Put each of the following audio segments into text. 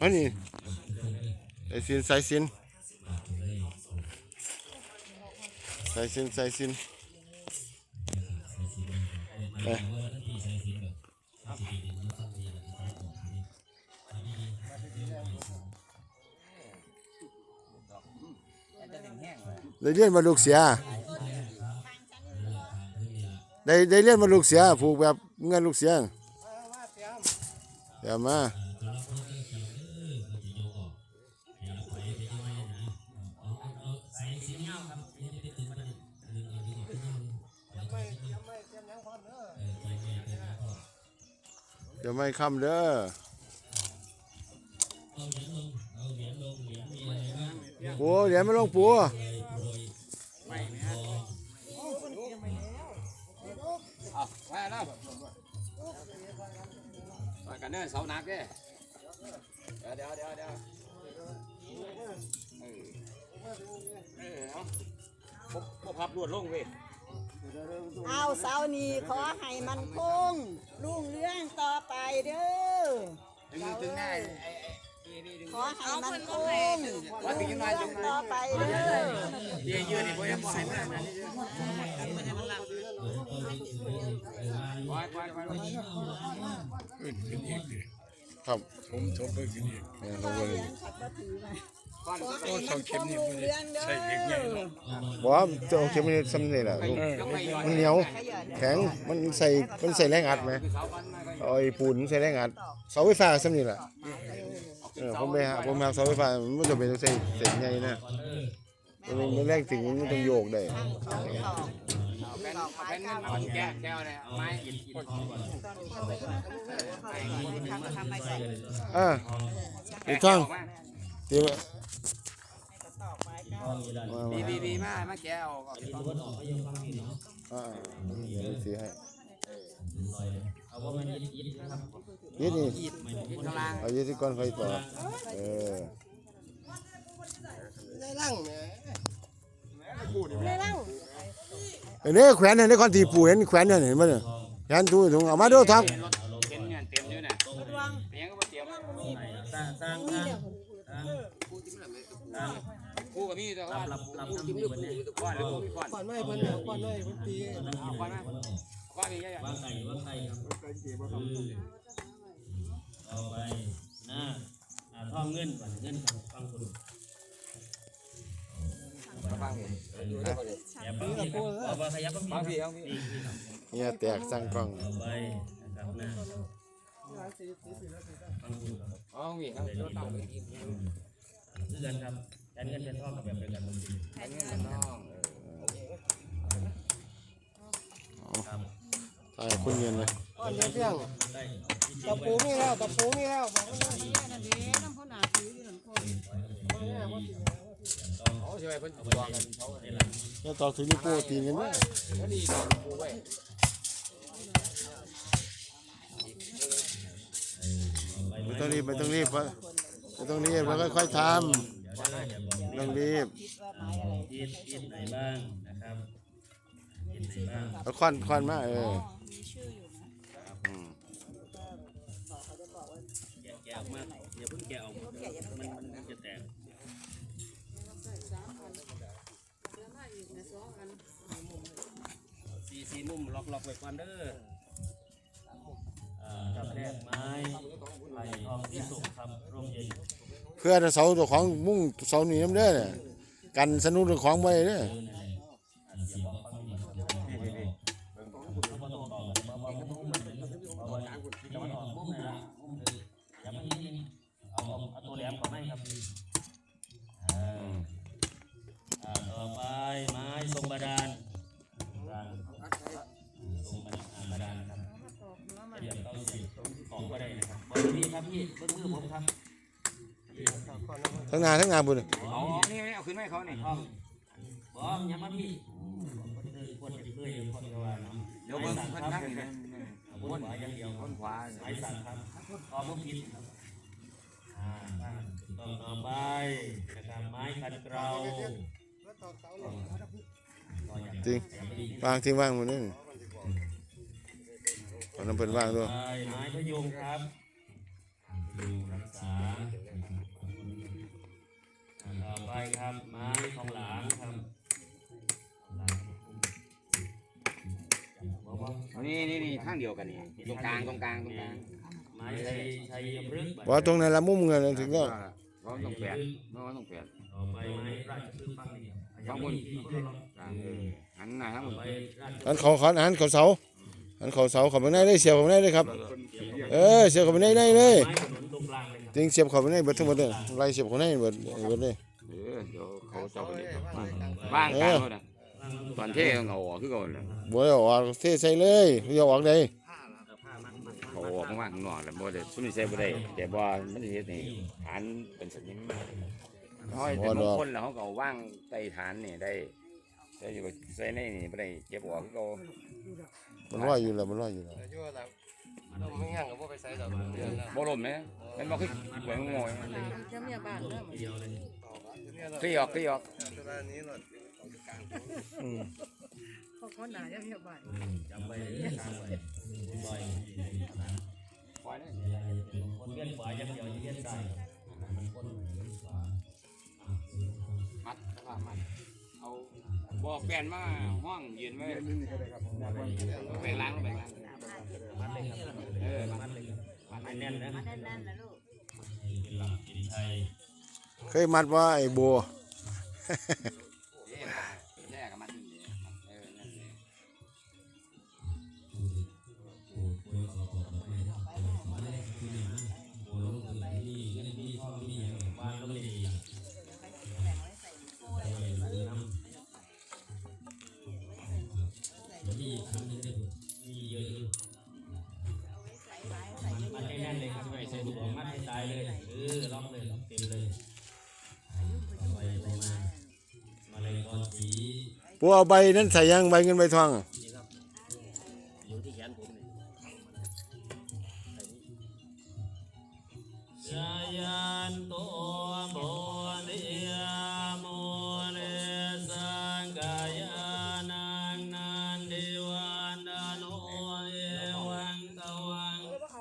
อันนี้ใส่สินใส่สินใส่สินใส่สินไปได้เรียนมาลูกเสีย ได้ได้เรียนมาลูกเสียผูกแบบเงินลูกเสีย เดี๋ยวมาตัวเราเพิ่มาอย่าไม่ได้ไปตึงประเด็นหนึ่งเอาดีกว่าขึ้นเงาเออเตรียมแม่เตรียมน้ำพอเดี๋ยวไม่ค่ำเด้อเอาเหรียญลงเอาเหรียญลงเหรียญมีอะ ม่ลงปูโปรยโปรยทองเอาไว้แล้วไปกันเด้อเสาหนักเด้เดี๋ยวเดี๋ยวเดี๋ยวเดี๋ยวเออเออเอาบ่บ่พับรวดลงเว้ยเอาเสาร์นี้ขอให้มันคงรุ่งเรื่องต่อไปเด้อดึงดึงหน้าไอ้ไอ้นี่นี่ดึงขอให้มันคงว่าถึงยังไงรุ่งจัเรื่องงต่อไปเด้อเดี๋ยวยืนนี่บ่ยังบ่ให้มัน นั่นนี่ไปไปไปไปครับผมทบไปกินอีกเออเราบ่ได้ก่อนขอให้มันคงรุ่เองเด้อบอกว่าจะเอาเข็มนี่ซ้ำนี่แหละลูกมันเหนียวแข็งมันใส่มันใส่แรงอัดไหมไอ้ปูนใส่แรงอัดเสาไฟฟ้าซ้ำนี่แหละเออผมไปหาผมหาเสาไฟฟ้ามันจะเป็นต้องใส่เส้นใหญ่นะมันมันแรงถึงมันต้องโยกได้ เอาแผ่นเอาแผ่นนั้นเอาแก้แก้วเนี่ยไม่อนอ่าอีกช่างที่ว่าทองอยู่ด้านมาบีมาบีบีมามาแก่ออกอ่าเดี๋ยวสีให้ลอยเลยเอาว่ามันยิดยิดนะครับยี่นี่หยิบข้างล่างเอายี่ที่ก้อนไฟต่อเออในร่าง เอันนี้แขวนเนี่ยในคอนตีปูเห็นแขวนเนี่ยเห็นมั้ยเนี่ยแขวนตู้ถุงเอามาดูทักรถเต็มเนี่ยเต็มอยู่เนี่ยเตียงก็บ่เตรียมสร้างสร้างสร้างสร้างคู่กับมีแต่ว่ารับรับน้ำมือวันนี้ก้อนหรือบ่มีก้อนก่อนไม่เพิ่นเอาก่อนไม่เพิ่นตีเอาก้อนมาก้อนนี่ใหญ่ว่าไก่ว่าไก่ครับเอาไปนะทองเงินก่อนเงินฟังคุณ ฟังพี่แอบฟังพี่ครับเอาไปขยับฟังฟังพี่พี่ฟังพี่เนี่ยแตกสั่งกล้องเอาไปนะครับนะฟังคุณครับฟังพี่ครับรถตั้งไปอีกเพื่อนครับแทนเงินแทนทองกับแบบเดียวกันหมดเลยอันนี้มันน้องครับใช่คุณเงินเลยก่อนเที่ยงตะปูมีแล้วตะปูมีแล้วเขาใช่ไหมเพิ่นวางกันเขาแล้วต่อถึงนี่ปูตีนกันไหมก็ดีตอนกูไว้ไม่ต้องรีบไม่ต้องรีบไม่ต้องรีบเราค่อยๆทำต้องรีบยิดยิดไหนบ้างนะครับยิดไหนบ้างเอาควันควันมาเออมีชื่ออยู่นะอืมแกะออกมาอย่าเพิ่งแกะออกมัน สี่สี่มุมล็อกล็อกไว้ก่อนเด้อกับแรกไม้ไผ่ทองที่สุกคำร่มเย็นเพื่อเสาตัวของมุ่งเสาหนีน้ำเด้อเนี่ยกันสนุนตัวของไว้เด้อเสี เบิ้งมือผมครับทั้งงานทั้งงานบุญอ๋อนี่เอาขึ้นให้เขานี่ห้องบอกอย่ามาพี่ควรจะเคยคนเดียวว่าเนาะเดี๋ยวเบิ่งเพิ่นนั่งนี่นะวนขวาอย่างเดียวคนขวาไม้สั่นครับพอมุผิดครับอ่าต้องต่อไปนะครับไม้ขัดเกลาจริงวางทิ้งว่างหมันนึงเอาน้ำเพิ่นว่างด้วยไปไม้พยุงครับ ดูรักษาต่อไปครับไม้ทองหลางครับหลางบอกว่านี่นี่นี่ทางเดียวกันนี่ตรงกลางตรงกลางตรงกลางไม้ชัยชัยพฤกษ์ว่าตรงนั้นละมุมเงินถึงก็เพราะต้องแปดเพราะต้องแปดต่อไปไม้ราชพฤกษ์ฟังนี่ฟังบนกลางเออหันหน้าทั้งหมต่อดไปราชอันเขาขันอันเขาเสาอันเขาเสาเขาไปได้เลยเสียบเขาไปได้เลยครับ เออเสียบเขาไปได้ได้เลยไม้ถนน ตรงกลางเลยครับจริงเสียบเขาไปได้เบิดทั้งหมดเลยไล่เสียบเขาได้เบิดเบิดเลยเออเดี๋ยวเขาเจ้าไปเลยบ้างกลางหมดอะตอนเท่ต้องเอาออกคือก่อนเลยบ่ได้ออกเทใส่เลยอย่าออกได้เขาออกข้างล่างข้างนอกแล้วบ่ได้ซุ่มนี่ใส่บ่ได้แต่บ่มันสิเฮ็ดให้ฐานเป็นสัญญาณห้อยแต่บางคนแล้วเขาก็เอาว่างใต้ฐานนี่ได้ใส่อยู่ใส่ในนี่บ่ได้เก็บออกคือเก่ามันลอยอยู่แล้วมันลอยอยู่แล้วอยู่แล้วเราไม่งั้นก็บ่ไปใส่ดอก เดือนละบ่ลมแม่มันบ่คือหวยงอยจะมีบ้านเด้อเดียวเลยคลี่ออกคลี่ออกตัวนี้รถอืมพวกคนหนาจะมีบ้านจำไปเลยกลางไปลอยปล่อยเลยคนเลี้ยนขวายังเดียวเลี้ยนซ้ายคนเลี้ยนขวามัดแล้วก็มัดเอาบ่แป้นมาห้องยืนไว้ไปล้างไปล้างมัดเลยครับเออมัดเลยครับมัด ให้แน่นนะแน่นๆนะลูกเป็นหลักกินชัยเคยมัดว่าไอ้บัว บัวเอาใบนั้นใส่ยังใบเงินใบทองอะอยู่ที่แขนผมนี่ชายันโตโบนิยโมเรสังกายานังนันดิวันดาโนเอวังตวัง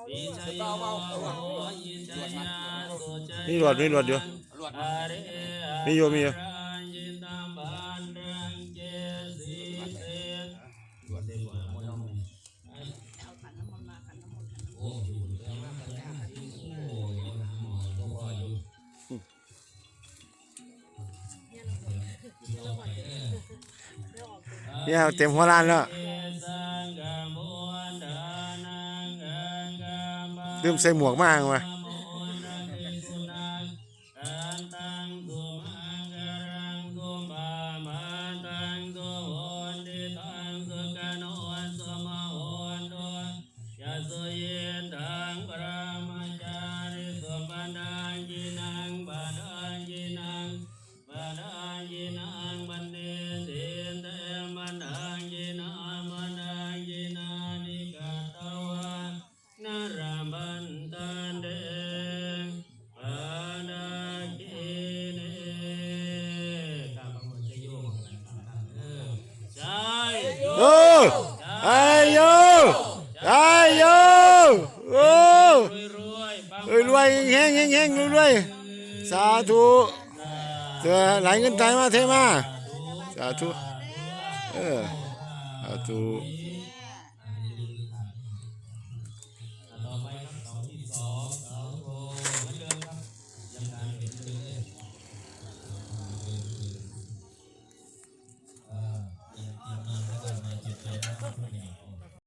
วิชยโยยิชยาสุจมีหลอดมีหลอดอยู่ลวดอาเรมีอยู่มีอยู่ เนี่ย เต็มหัวล้านแล้วลืมใส่หมวกมากมายา ไอ้โยโอ้รวยๆปังเอ้ยรวยแห้งแห้งแห้งรวยรวยสาธุเจอไหลเงินใจมาเทมาสาธุเออสาธุ